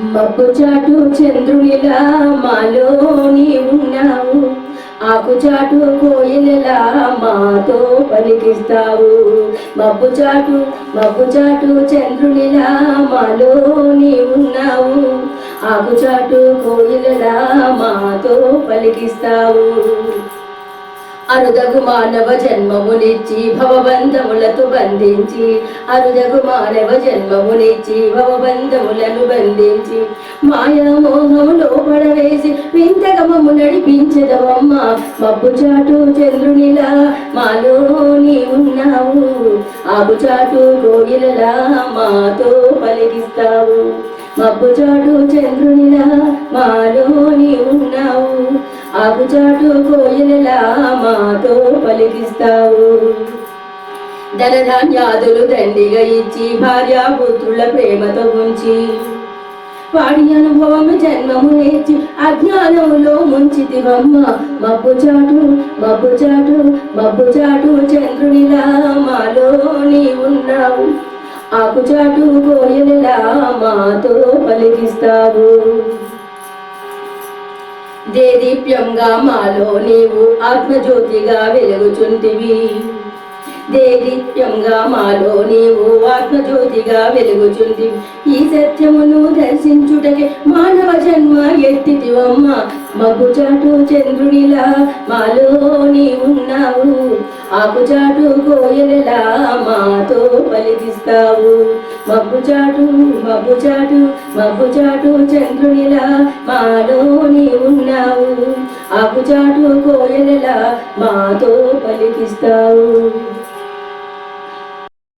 మబ్బుచాటు చంద్రునిలా మాలోని ఉన్నావు. ఆకుచాటు కోయిలలా మాతో పలికిస్తావు. మబ్బుచాటు మబ్బుచాటు చంద్రునిలా మాలోని ఉన్నావు. ఆకుచాటు కోయిలలా మాతో పలికిస్తావు. అరుదగు మానవ జన్మమునిచ్చి భవబంధములతో బంధించి. అరుదగు మానవ జన్మమునిచ్చి భవబంధములను బంధించి. మాయామోహములో పడవేసి వింతగమము నడిపించదవమ్మ. మబ్బు చాటు చంద్రునిలా మాలోని ఉన్నావు. ఆగు చాటు కోయిలలా మాతో పలికిస్తావు. మబ్బు చాటు చంద్రునిలా ఆకుచాటు కోయిలలా మాతో పలికిస్తావు? ధనధాన్యాదులు దండిగా ఇచ్చి భార్యాపుత్రుల ప్రేమతో ఉంచి వాడి అనుభవము జన్మము నేర్చి అజ్ఞానములో ముంచితివమ్మ మబ్బు చాటు మబ్బు చాటు మబ్బు చాటు చంద్రునిలా మాలోని ఉన్నావు ఆకుచాటు కోయలలా మాతో పలికిస్తావు? దేదీప్యంగా మాలో నీవు ఆత్మజ్యోతిగా వెలుగుచుంటివి. దేదీప్యంగా మాలో నీవు ఆత్మజ్యోతిగా వెలుగుచుంటివి. ఈ సత్యమును దర్శించుటకే మానవ జన్మ ఎత్తితివమ్మ. మబ్బుచాటు చంద్రునిలా ఆకుచాటు కోయలలా మాతో పలికిస్తావు. మబ్బుచాటు మబ్బుచాటు మబ్బుచాటు చంద్రునిలా మాలోని ఉన్నావు ఆకుచాటు కోయలలా మాతో పలికిస్తావు.